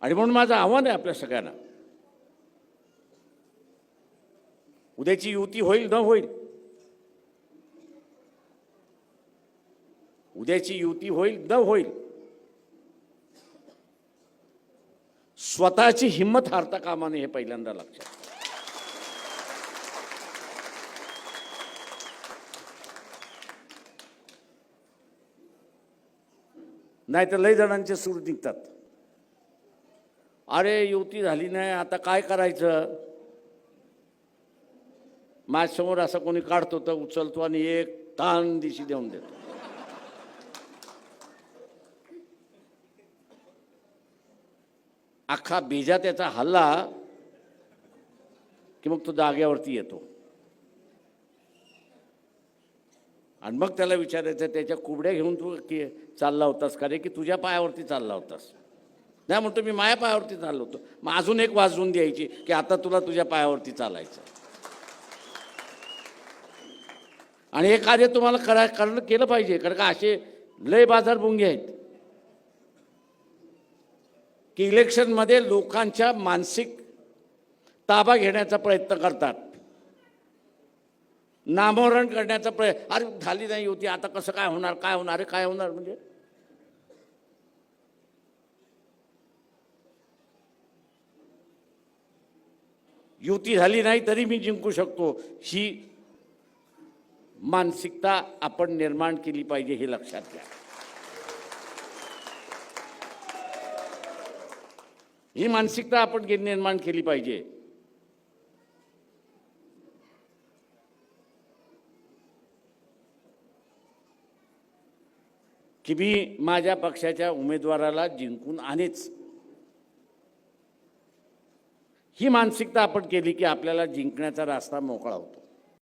आणि म्हणून माझं आव्हान आहे आपल्या सगळ्यांना. उद्याची युती होईल न होईल. उद्याची युती होईल न होईल. स्वतःची हिंमत हारता कामा नये हे पहिल्यांदा लक्षात नाहीतर लय जणांचे सूर निघतात. अरे युती झाली नाही आता काय करायचं? माझ्यासमोर असं कोणी काढतो तर उचलतो आणि एक ताण दिशी देऊन देतो. अख्खा बेजा त्याचा हल्ला की मग तो जाग्यावरती येतो. आणि मग त्याला विचारायचं त्याच्या कुबड्या घेऊन तू की चालला होतास का रे? की तुझ्या पायावरती चालला होतास? नाही म्हणतो मी माझ्या पायावरती चाललो होतो. मग अजून एक वाजवून द्यायची की आता तुला तुझ्या पायावरती चालायचं आणि हे कार्य तुम्हाला करा करणं केलं पाहिजे कारण का असे लय बाजार बुंगे आहेत. की इलेक्शनमध्ये लोकांच्या मानसिक ताबा घेण्याचा प्रयत्न करतात. नामोहरण करण्याचा प्रयत्न अरे झाली नाही होती आता कसं काय होणार काय होणार काय होणार म्हणजे? युती झाली नाही तरी मी जिंकू शकतो. ही मानसिकता आपण निर्माण केली पाहिजे हे लक्षात घ्या. ही मानसिकता आपण गे- निर्माण केली पाहिजे. की मी माझ्या पक्षाच्या उमेदवाराला जिंकून आणेच. ही मानसिकता आपण केली की आपल्याला जिंकण्याचा रास्ता मोकळा होतो.